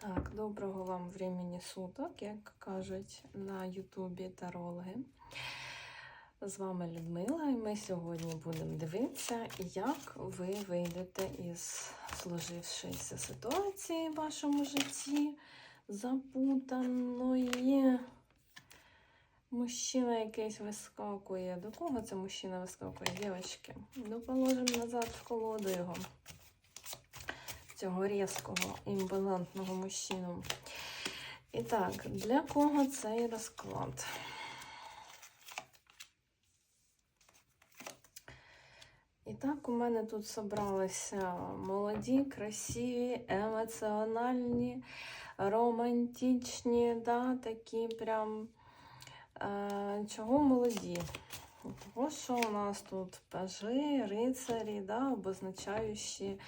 Так, доброго вам времени суток, як кажуть на Ютубі тарологи. З вами Людмила, і ми сьогодні будемо дивитися, як ви вийдете із сложившоїся ситуації в вашому житті, запутаної. Мужчина якийсь вискакує. До кого це мужчина вискакує, дівчатки? Ну, положимо назад в колоду його цього різкого імпозантного мужчину. І так, для кого цей розклад? І так, у мене тут зібралися молоді, красиві, емоціональні, романтичні, да, такі прям. Е, чого молоді? Того, що у нас тут пажи, рицарі, да, обозначаючі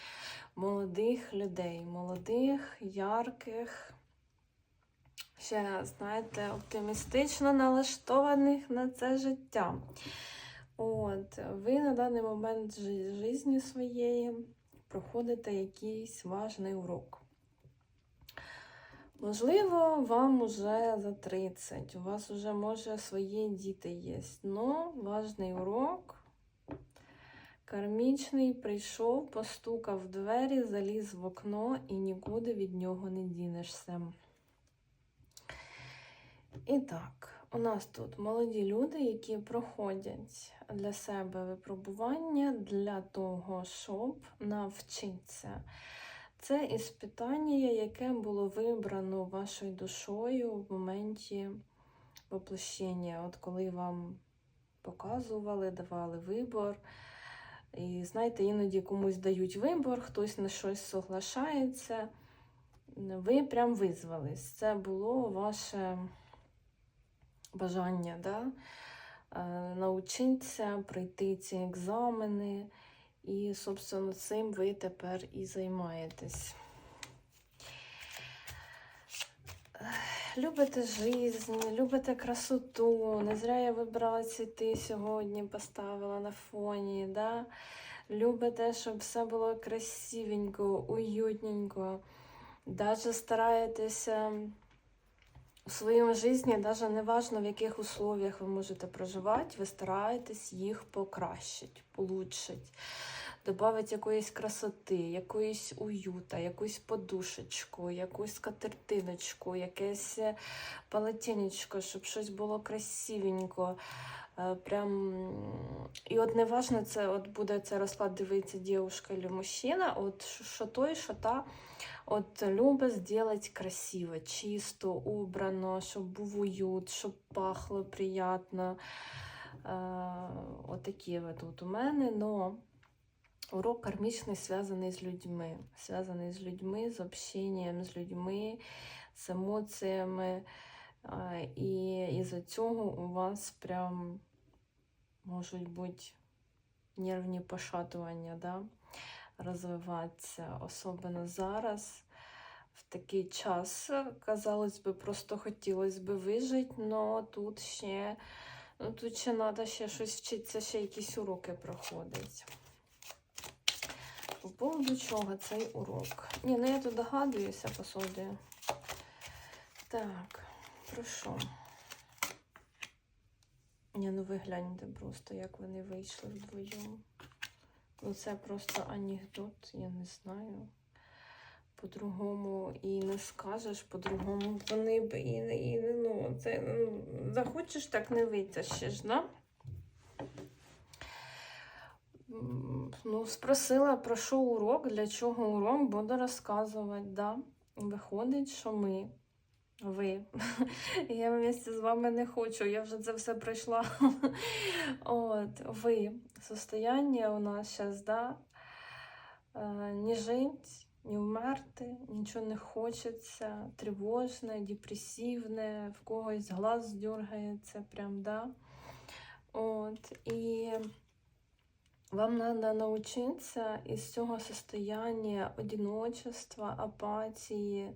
молодих людей, молодих, ярких, ще, знаєте, оптимістично налаштованих на це життя. От, ви на даний момент житті своєї проходите якийсь важний урок. Можливо, вам уже за 30, у вас вже, може, свої діти є. Но важний урок Кармічний прийшов, постукав в двері, заліз в окно і нікуди від нього не дінешся. І так, у нас тут молоді люди, які проходять для себе випробування для того, щоб навчитися. Це іспитання, яке було вибрано вашою душою в моменті воплощення. От коли вам показували, давали вибор. І знаєте, іноді комусь дають вибор, хтось на щось соглашається. Ви прям визвались. Це було ваше бажання, да? Е, научитися пройти ці екзамени. І, собственно, цим ви тепер і займаєтесь. Любите жизнь, любите красоту. Не зря я вибрала цвіти сьогодні, поставила на фоні. Да? Любите, щоб все було красивенько, уютненько. Даже стараєтеся у своєму житті, навіть не важно, в яких условиях ви можете проживати, ви стараєтесь їх покращити, улучшити додати якоїсь красоти, якоїсь уюта, якусь подушечку, якусь катертиночку, якесь е, полотенечко, щоб щось було красивенько. Е, прям... І от не важно, це от буде це розклад дивитися дівчинка чи мужчина, от що той, що та от любить зробити красиво, чисто, убрано, щоб був уют, щоб пахло приємно. Е, Отакі от тут у мене. но Урок кармічний зв'язаний з людьми, зв'язаний з людьми, з общенням з людьми, з емоціями. І із-за цього у вас прям можуть бути нервні пошатування, да? розвиватися. Особливо зараз, в такий час, казалось би, просто хотілося б вижити, але тут ще ну, тут ще треба ще щось вчитися, ще якісь уроки проходить. По поводу чого цей урок? Ні, ну я тут догадуюся по суді. Так, про що? Ні, ну ви просто, як вони вийшли вдвоєм. Ну це просто анекдот, я не знаю. По-другому і не скажеш, по-другому вони б і, і ну, це, ну, захочеш, так не витащиш, да? Ну, спросила, про що урок, для чого урок, буду розказувати. Да. Виходить, що ми, ви. Я вместе з вами не хочу, я вже це все пройшла. От, ви. Состояння у нас зараз, да, не жить, не вмерти, нічого не хочеться, тривожне, депресивне, в когось глаз дергається, прям, да. От, і вам треба навчитися із цього состояння одиночества, апатії, е,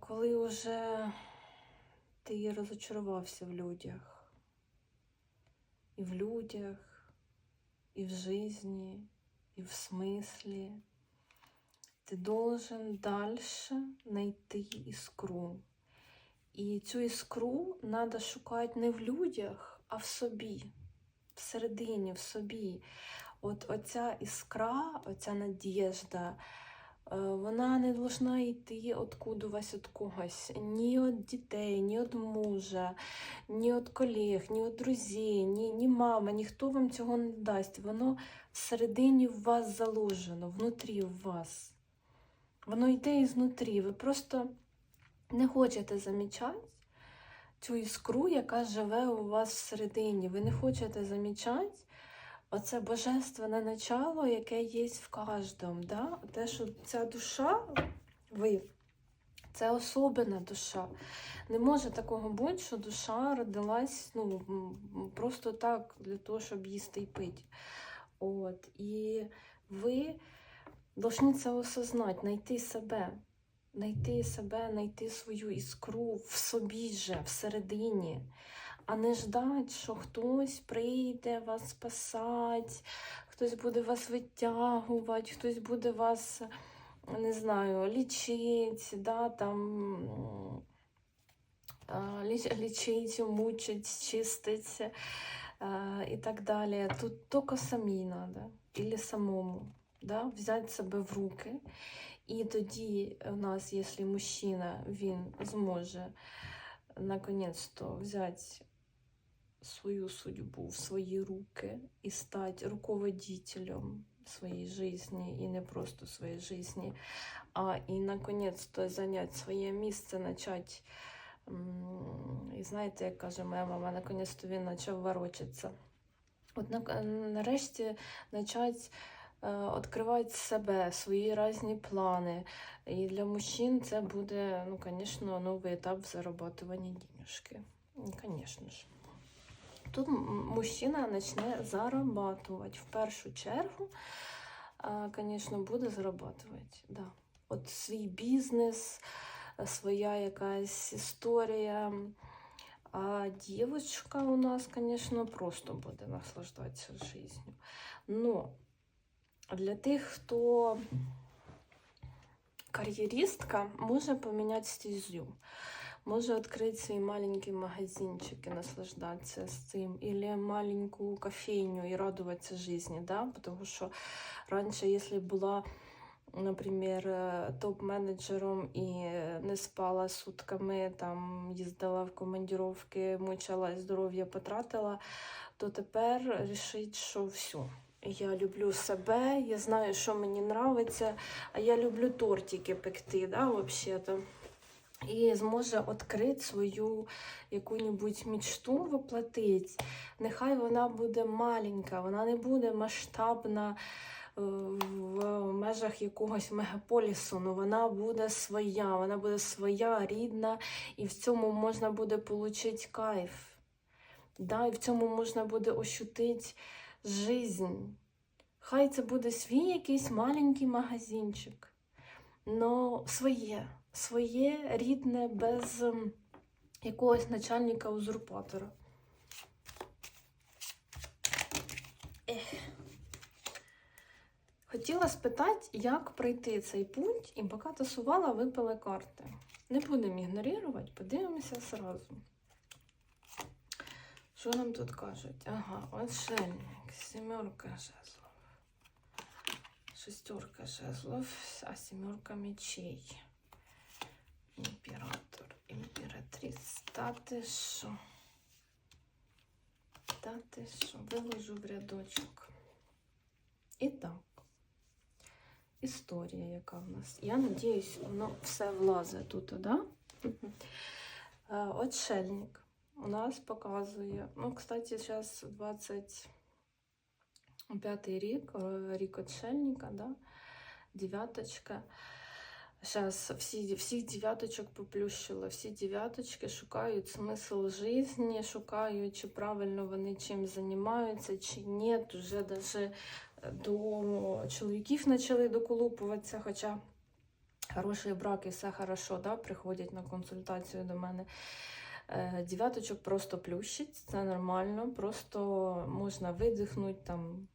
коли вже ти розочарувався в людях. І в людях, і в житті, і в смислі. Ти должен далі знайти іскру. І цю іскру треба шукати не в людях, а в собі, всередині, в собі. От оця іскра, оця надіжда, е, вона не должна йти откудувась від когось. Ні від дітей, ні від мужа, ні від колег, ні від друзів, ні, ні мама, ніхто вам цього не дасть. Воно всередині в вас заложено, внутрі в вас. Воно йде ізнутрі. Ви просто не хочете замічати цю іскру, яка живе у вас всередині. Ви не хочете замічати оце божественне начало, яке є в кожному. Да? Те, що ця душа, ви, це особена душа. Не може такого бути, що душа родилась ну, просто так, для того, щоб їсти і пити. От. І ви повинні це осознати, знайти себе, знайти себе, знайти свою іскру в собі же, всередині, а не ждати, що хтось прийде вас спасати, хтось буде вас витягувати, хтось буде вас, не знаю, лічити, да, там, лічить, мучить, чистить і так далі. Тут тільки самі треба, або самому да, взяти себе в руки. І тоді у нас, якщо мужчина, він зможе наконець-то взяти свою судьбу в свої руки і стати руководителем своєї житті, і не просто своєї житті, а і наконець-то зайняти своє місце, почати. І знаєте, як каже моя мама, наконець-то він почав ворочатися. От нарешті почати е, відкривати себе, свої різні плани. І для мужчин це буде, ну, звісно, новий етап в зарабатуванні. Звісно ж. Тут мужчина почне зарабатувати. В першу чергу, звісно, буде зарабатувати. Да. От свій бізнес, своя якась історія. А дівчинка у нас, звісно, просто буде наслаждатися життю. Но для тих, хто кар'єристка, може поміняти стезю. Може відкрити свій маленький магазинчик і наслаждатися з цим, або маленьку кофейню і радуватися житті, да? Тому що раніше, якщо була, наприклад, е, топ-менеджером і не спала сутками, там їздила в командировки, мучила, здоров'я потратила, то тепер рішить, що все. Я люблю себе, я знаю, що мені подобається, а я люблю тортики пекти, да, взагалі-то. І зможе відкрити свою яку-небудь мечту воплотити. Нехай вона буде маленька, вона не буде масштабна е, в межах якогось мегаполісу, але вона буде своя, вона буде своя, рідна, і в цьому можна буде отримати кайф. Да, і в цьому можна буде ощутити жизнь. Хай це буде свій якийсь маленький магазинчик, но своє, своє рідне, без ем, якогось начальника-узурпатора. Ех. Хотіла спитати, як пройти цей путь, і поки тасувала, випали карти. Не будемо ігнорувати, подивимося зразу. Що нам тут кажуть? Ага, отшельник, сімерка жезлов, шестерка жезлов, а сімерка мечей. Імператор, імператриць. Та ти що? Та що? Виложу в рядочок. І так. Історія, яка в нас. Я надіюсь, воно все влазить тут, да? Е, Отшельник у нас показує. Ну, кстати, зараз 25 рік, е, рік отшельника, да? дев'яточка. Зараз всі, всіх дев'яточок поплющило, всі дев'яточки шукають смисл житті, шукають, чи правильно вони чим займаються, чи ні. Уже даже до чоловіків почали доколупуватися, хоча хороший брак і все хорошо, да, приходять на консультацію до мене. Е, Дев'яточок просто плющить, це нормально, просто можна видихнути, там,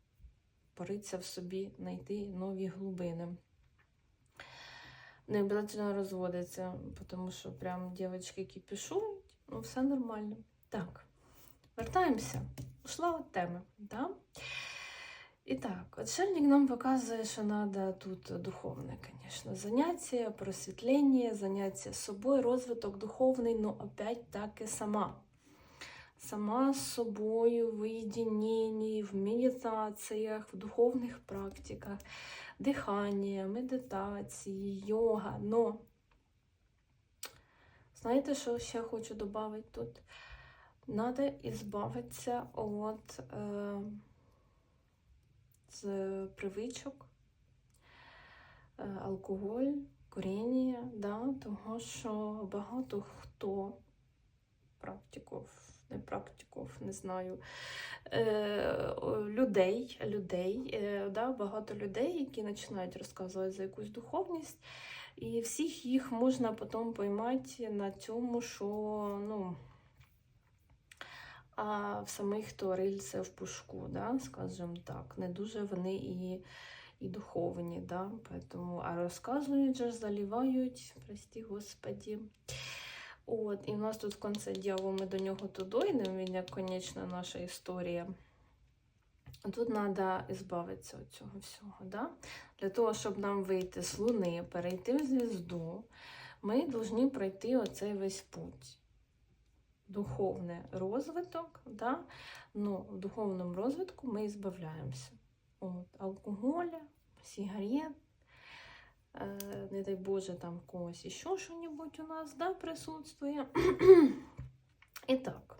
поритися в собі, знайти нові глибини. Не обов'язково розводиться, тому що прям дівчатки кипішують, ну все нормально. Так, вертаємося. Ушла від теми. Да? І так, от Шельник нам показує, що треба тут духовне, звісно, заняття, просвітлення, заняття з собою, розвиток духовний, ну опять таки сама. Сама з собою в уєдиненні, в медитаціях, в духовних практиках, дихання, медитації, йога. Но знаєте, що ще хочу додати тут? Надо избавитися від е, з привичок, е, алкоголь, куріння, да, того, що багато хто практиков, не практиков, не знаю, е, людей, людей е, да, багато людей, які починають розказувати за якусь духовність, і всіх їх можна потім поймати на цьому, що ну, а в самих рильце в пушку, да, скажімо так, не дуже вони і, і духовні, да, поэтому, а розказують же, заливають, прости господі. От, і в нас тут в кінці ділу ми до нього дойдемо, він як конечна наша історія. Тут треба збавитися від цього всього. Да? Для того, щоб нам вийти з Луни, перейти в звізду, ми повинні пройти оцей весь путь. Духовний розвиток, да? ну, в духовному розвитку ми збавляємося. От, алкоголя, сигарет, не дай Боже, там в когось ще що-небудь у нас да, присутствує. І так.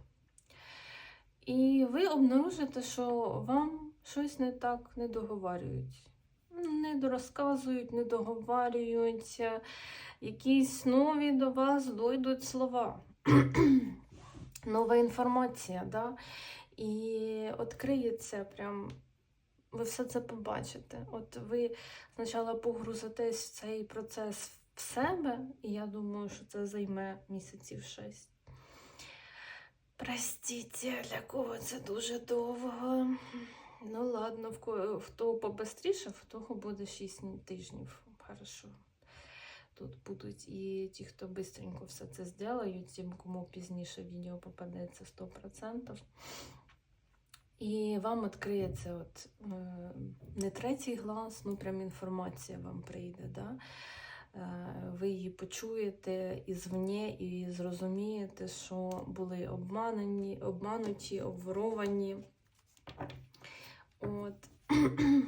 І ви обнаружите, що вам щось не так не договарюють. Не дорозказують, не договарюють, якісь нові до вас дойдуть слова. Нова інформація, да? і відкриється прям. Ви все це побачите. От ви спочатку погрузитесь в цей процес в себе, і я думаю, що це займе місяців шість. Простіть, для кого це дуже довго. Ну, ладно, того побистріше, в того буде 6 тижнів. Хорошо. Тут будуть і ті, хто швидко все це зроблять, тим, кому пізніше відео попадеться 100%. І вам відкриється от, е, не третій глаз, ну прям інформація вам прийде. Да? Е, ви її почуєте ізвні і зрозумієте, що були обманені, обмануті, обворовані. От.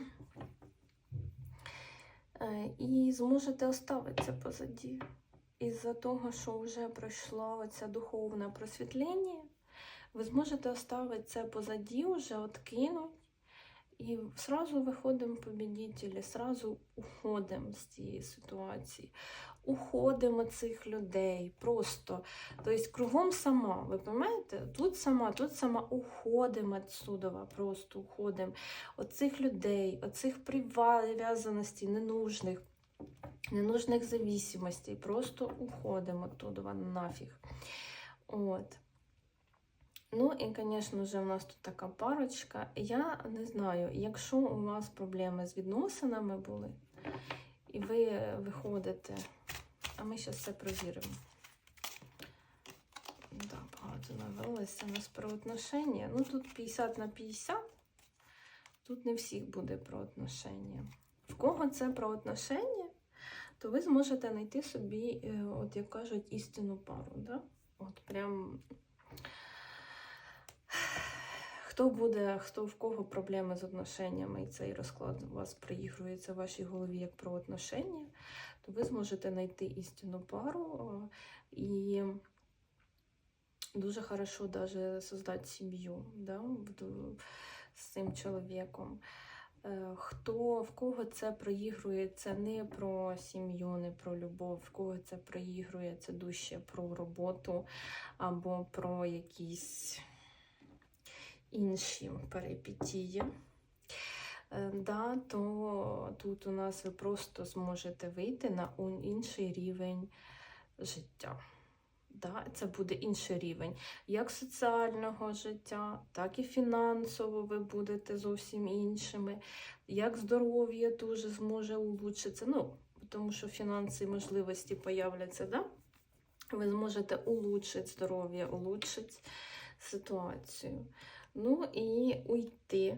Е, І зможете оставитися позаді. Із-за того, що вже пройшло оце духовне просвітлення, ви зможете оставити це позаді, вже откинуть. І сразу виходимо победителі, сразу уходимо з цієї ситуації, уходимо цих людей. Просто, тобто кругом сама, ви розумієте? Тут сама, тут сама уходимо відсюди, просто уходимо цих людей, від цих прив'язаностей ненужних, ненужних зависимостей. Просто уходимо оттуда нафіг. От. Ну і, звісно ж, у нас тут така парочка. Я не знаю, якщо у вас проблеми з відносинами були, і ви виходите, а ми зараз це провіримо. Да, багато навелося у нас про отношення. Ну, тут 50 на 50, тут не всіх буде про отношення. В кого це про отношення, то ви зможете знайти собі, е, от як кажуть, істинну пару. Да? От прям Хто буде, хто в кого проблеми з отношеннями, і цей розклад у вас приігрується в вашій голові як про отношення, то ви зможете знайти істинну пару і дуже хорошо даже создати сім'ю да, з цим чоловіком. Е, хто в кого це проігрує, це не про сім'ю, не про любов, в кого це проігрує, це дужче про роботу або про якісь інші перипетії, е, да, то тут у нас ви просто зможете вийти на інший рівень життя. Да, Це буде інший рівень як соціального життя, так і фінансово ви будете зовсім іншими, як здоров'я дуже зможе улучшитися. Ну, тому що фінанси і можливості появляться, да? ви зможете улучшити здоров'я, улучшити ситуацію. Ну і уйти,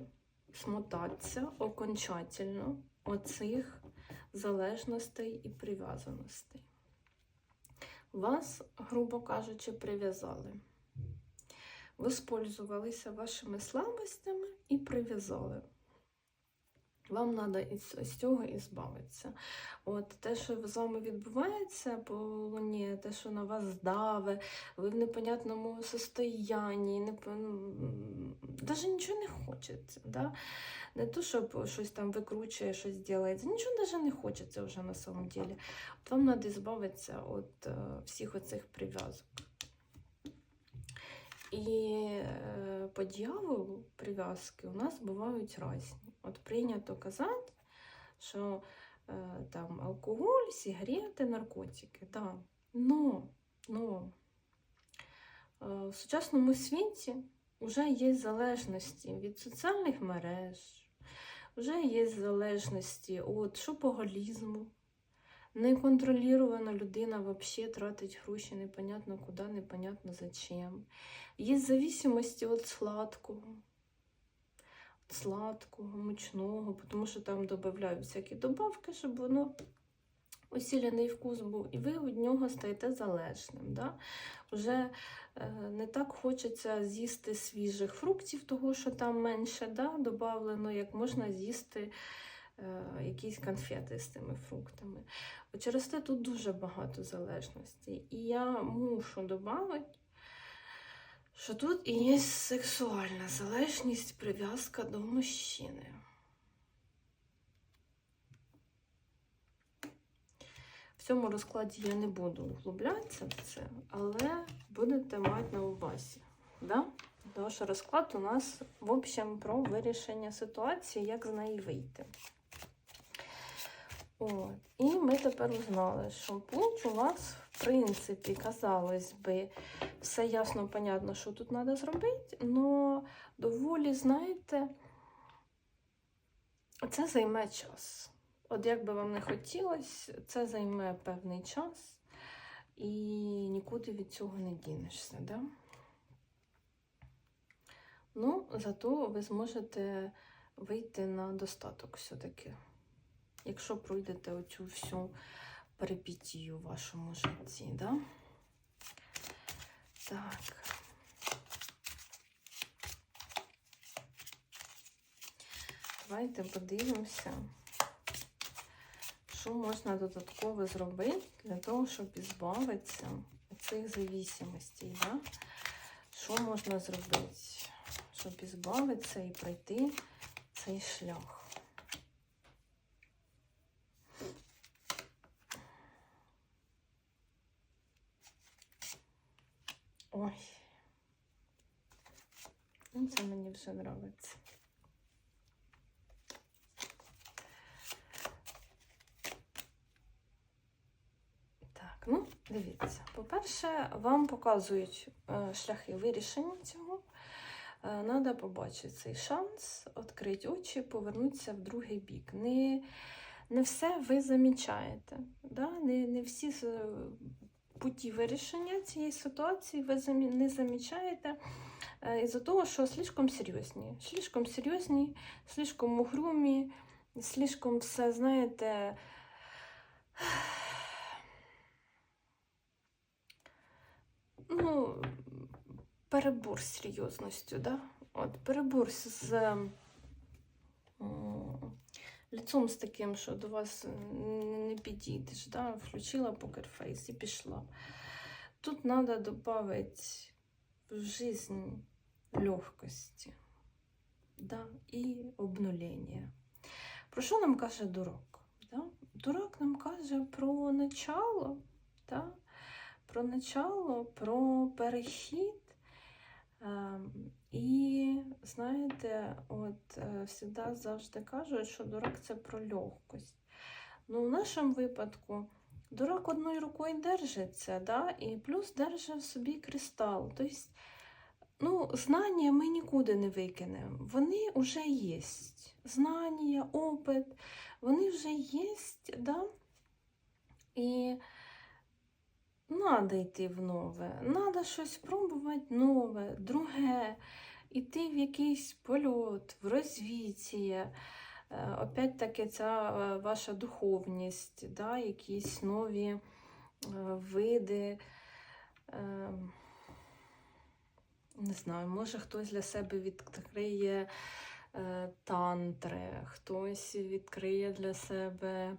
смотатися окончательно оцих залежностей і прив'язаностей. Вас, грубо кажучи, прив'язали. Воспользувалися вашими слабостями і прив'язали. Вам треба з цього і збавитися. От те, що з вами відбувається по луні, те, що на вас даве, ви в непонятному состоянні, не, навіть нічого не хочеться. Да? Не то, щоб щось там викручує, щось ділається, нічого навіть не хочеться вже на самом деле. От вам треба збавитися від е, всіх оцих прив'язок. І е, по дьяволу прив'язки у нас бувають різні. От прийнято казати, що е, там алкоголь, сигарети, наркотики. Да. Но, но е, в сучасному світі вже є залежності від соціальних мереж, вже є залежності від шопоголізму. Неконтролірована людина взагалі тратить гроші непонятно куди, непонятно зачем. Є зависимості від сладкого, сладкого, мучного, тому що там додають всякі добавки, щоб воно усіляний вкус був, і ви від нього стаєте залежним. Да? Уже е, не так хочеться з'їсти свіжих фруктів, того що там менше да, додавлено, як можна з'їсти е, якісь конфети з тими фруктами. Через те тут дуже багато залежностей. І я мушу додати, що тут і є сексуальна залежність, прив'язка до мужчини. В цьому розкладі я не буду углублятися в це, але будете мати на увазі. Да? Тому що розклад у нас, в общем, про вирішення ситуації, як з неї вийти. От. І ми тепер узнали, що путь у вас, в принципі, казалось би, все ясно, понятно, що тут треба зробити, але доволі, знаєте, це займе час. От як би вам не хотілося, це займе певний час, і нікуди від цього не дінешся. Да? Ну, зато ви зможете вийти на достаток все-таки якщо пройдете оцю всю перипетію в вашому житті, да? Так. Давайте подивимося, що можна додатково зробити для того, щоб збавитися від цих зависимостей, да? Що можна зробити, щоб збавитися і пройти цей шлях? Ой. Ну, це мені вже подобається. Так, ну, дивіться. По-перше, вам показують е, шляхи вирішення цього. Треба побачити цей шанс, відкрити очі, повернутися в другий бік. Не не все ви замічаєте. Да? Не не всі путі вирішення цієї ситуації ви не замічаєте е, із-за того, що слишком серйозні. Слишком серйозні, слишком угрюмі, слишком все, знаєте. Ну, перебор з серйозністю, да? От, перебор з лицом з таким, що до вас не підійдеш, да? включила покерфейс і пішла. Тут треба додати в жизнь легкості да? і обнулення. Про що нам каже дурак? Да? Дурак нам каже про начало, да? про начало, про перехід. Ем, і знаєте, от завжди завжди кажуть, що дурак це про легкость. Ну, в нашому випадку дурак одною рукою держиться, да? і плюс держить в собі кристал. Тобто, ну, знання ми нікуди не викинемо. Вони вже є. Знання, опит, вони вже є, да? І треба йти в нове, треба щось пробувати нове, друге, йти в якийсь польот, в розвіття. Е, Опять-таки, ця е, ваша духовність, да, якісь нові е, види. Не знаю, може хтось для себе відкриє тантри, хтось відкриє для себе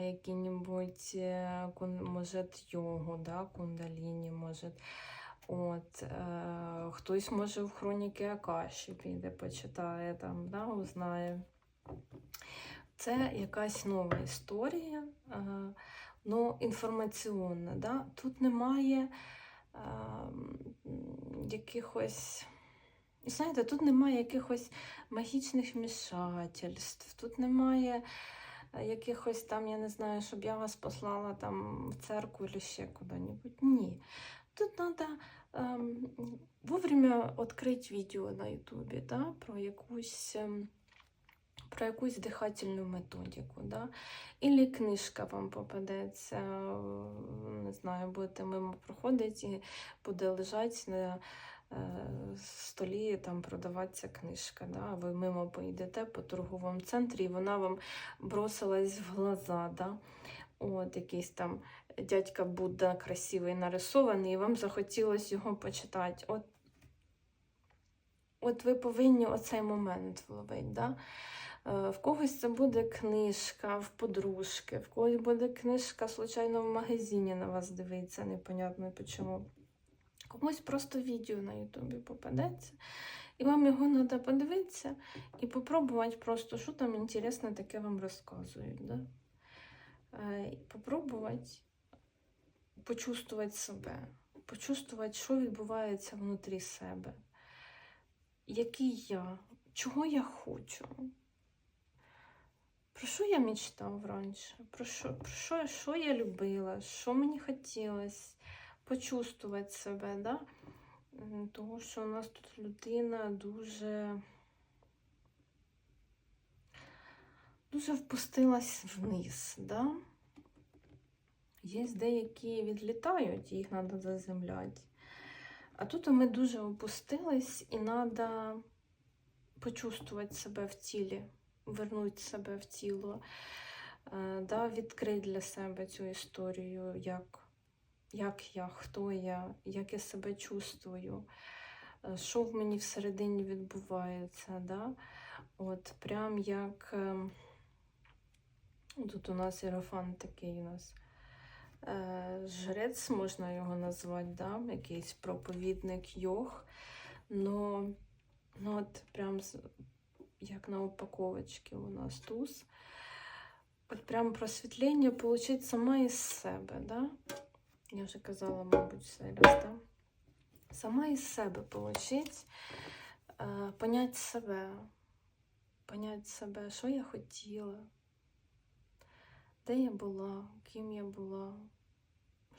які-небудь, е, може, йогу, да, кундаліні, може. От, е, хтось може в хроніки Акаші піде, почитає там, да, узнає. Це якась нова історія, е, ну, інформаційна. Да? Тут немає е, якихось. Знаєте, тут немає якихось магічних вмішательств, тут немає якихось там, я не знаю, щоб я вас послала там в церкву чи ще куди-небудь. Ні. Тут треба ем, вовремя відкрити відео на Ютубі да, про якусь. ем, про якусь дихательну методику, да? Ілі книжка вам попадеться, е, не знаю, будете мимо проходити і буде лежати на е, столі, там продаватися книжка. Да? Ви мимо поїдете по торговому центрі, і вона вам бросилась в глаза. Да? От якийсь там дядька Будда красивий нарисований, і вам захотілося його почитати. От, от ви повинні оцей момент вловити. Да? Е, В когось це буде книжка, в подружки, в когось буде книжка, случайно в магазині на вас дивиться, непонятно чому. Комусь просто відео на Ютубі попадеться, і вам його треба подивитися і попробувати просто, що там інтересне таке вам розказують. Да? Е, І попробувати почувствувати себе, почувствувати, що відбувається внутрі себе. Який я, чого я хочу. Про що я мечтав раніше? Про що, про що, що я любила? Що мені хотілося почувствувати себе? Да? Тому що у нас тут людина дуже, дуже впустилась вниз. Да? Є деякі відлітають, їх треба заземляти. А тут ми дуже опустились і треба почувствувати себе в тілі вернути себе в тіло, е, да, відкрити для себе цю історію, як, як я, хто я, як я себе чувствую, е, що в мені всередині відбувається. Да? От, Прям як е, тут у нас іерофант такий у нас. е, Жрець можна його назвати, да? якийсь проповідник йог. Но, ну от прям як на упаковочці у нас туз. От прям просвітлення получить сама із себе, да? Я вже казала, мабуть, все раз, да? Сама із себе получить, е, понять себе, понять себе, що я хотіла, де я була, ким я була,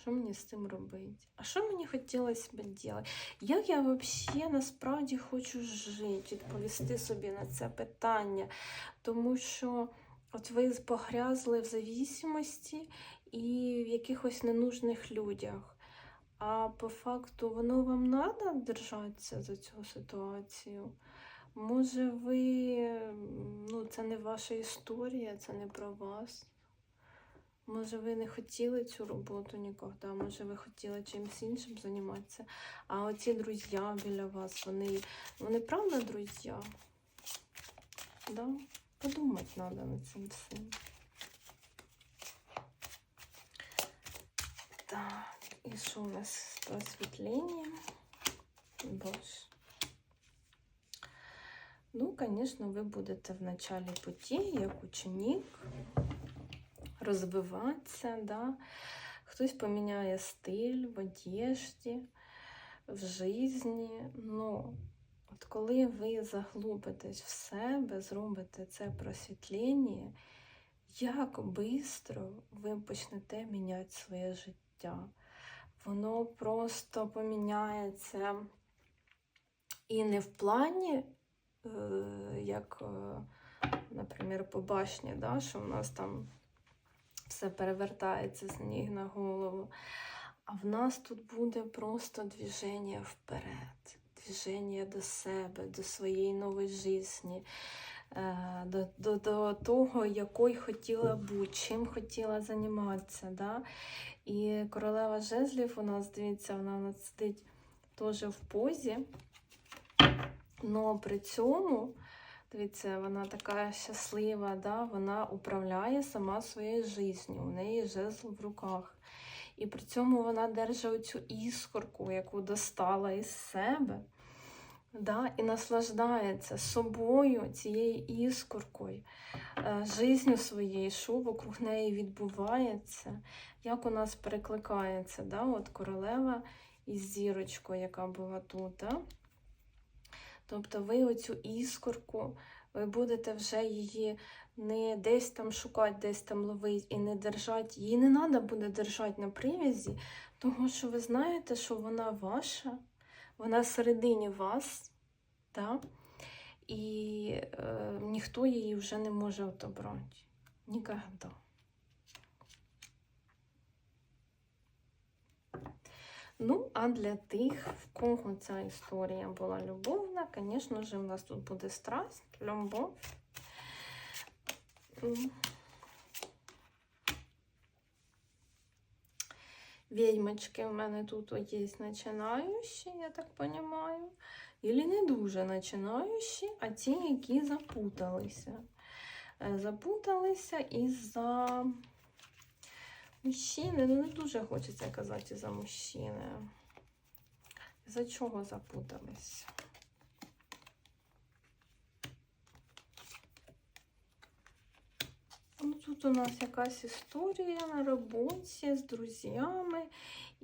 що мені з цим робити? А що мені хотілося б робити? Як я взагалі насправді хочу жити, відповісти собі на це питання? Тому що от ви погрязли в зависимості і в якихось ненужних людях. А по факту воно вам треба держатися за цю ситуацію? Може, ви ну, це не ваша історія, це не про вас. Може, ви не хотіли цю роботу ніколи, може, ви хотіли чимось іншим займатися. А оці друзі біля вас, вони, вони правда друзі? Да? Подумати треба над цим всім. Так, і що у нас по освітленню? Боже. Ну, звісно, ви будете в началі путі, як ученик розвиватися, да? хтось поміняє стиль в одежді, в житті. Ну, от коли ви заглубитесь в себе, зробите це просвітлення, як швидко ви почнете міняти своє життя. Воно просто поміняється і не в плані, е, як, е, наприклад, по башні, да, що в нас там все перевертається з ніг на голову. А в нас тут буде просто движення вперед, движення до себе, до своєї нової житті, до, до, до того, якою хотіла бути, чим хотіла займатися. Да? І королева жезлів у нас, дивіться, вона у нас сидить теж в позі, але при цьому. Дивіться, вона така щаслива, да? вона управляє сама своєю життю, у неї жезл в руках. І при цьому вона держить оцю іскорку, яку достала із себе, да? і наслаждається собою, цією іскоркою, е, життю своєю, що вокруг неї відбувається, як у нас перекликається да? От королева із зірочкою, яка була тут. Да? Тобто ви оцю іскорку, ви будете вже її не десь там шукати, десь там ловити і не держати. Її не треба буде держати на привязі, тому що ви знаєте, що вона ваша, вона всередині вас, да? і е, ніхто її вже не може отобрати. Ніколи. Ну, а для тих, в кого ця історія була любовна, звісно ж, у вас тут буде страсть, любов. Відьмочки в мене тут є починаючі, я так розумію. Ілі не дуже починаючі, а ті, які запуталися. Е, Запуталися із-за мужчини. Ну, не дуже хочеться казати за мужчини. За чого запутались? Ну, тут у нас якась історія на роботі з друзями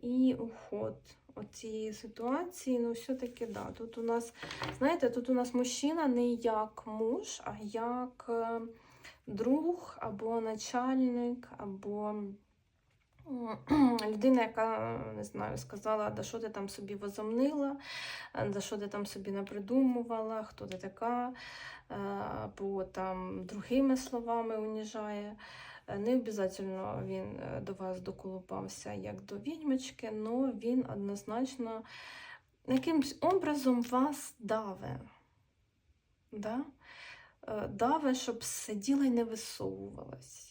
і уход от цієї ситуації. Ну, все-таки, да. Тут у нас, знаєте, тут у нас мужчина не як муж, а як е, друг або начальник, або людина, яка, не знаю, сказала, да що ти там собі возомнила, да що ти там собі напридумувала, хто ти така, е, або там другими словами уніжає. Е, Не обов'язково він е, до вас доколупався як до відьмочки, але він однозначно якимсь образом вас даве. Да? Даве, щоб сиділа і не висовувалась.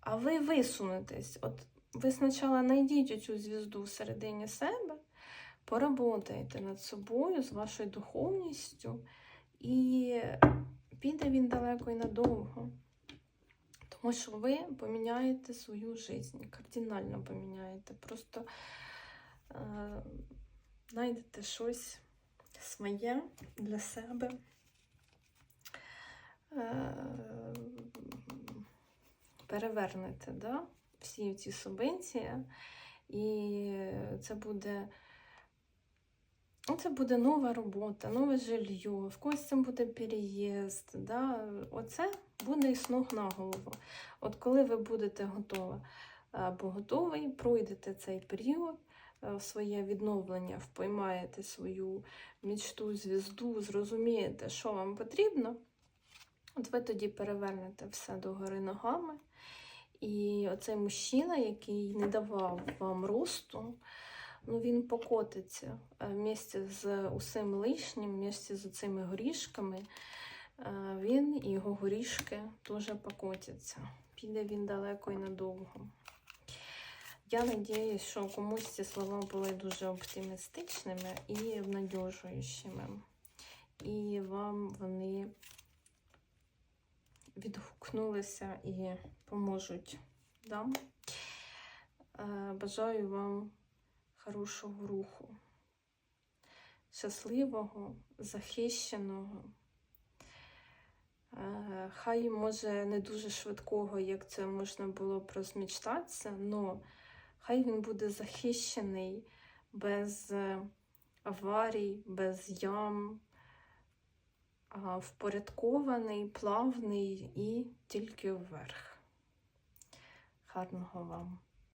А ви висунетесь. От ви спочатку знайдіть цю звізду всередині себе, поработайте над собою, з вашою духовністю, і піде він далеко і надовго. Тому що ви поміняєте свою життя, кардинально поміняєте. Просто е, знайдете щось своє для себе. Е, перевернете да, всі ці субвенції, і це буде. Це буде нова робота, нове жилье, в когось це буде переїзд. Да? Оце буде із ног на голову. От коли ви будете готова або готовий, пройдете цей період, е, своє відновлення, впоймаєте свою мічту, звізду, зрозумієте, що вам потрібно, от ви тоді перевернете все догори ногами. І оцей мужчина, який не давав вам росту, ну він покотиться вместе з усім лишнім, вместе з цими горішками. е, Він і його горішки теж покотяться. Піде він далеко і надовго. Я сподіваюся, що комусь ці слова були дуже оптимістичними і обнадіжуючими. І вам вони відгукнулися і поможуть. Да? Е, Бажаю вам хорошого руху, щасливого, захищеного. Е, Хай, може, не дуже швидкого, як це можна було б розмічтатися, але хай він буде захищений без е, аварій, без ям, впорядкований, плавний і тільки вверх. Гарного вам!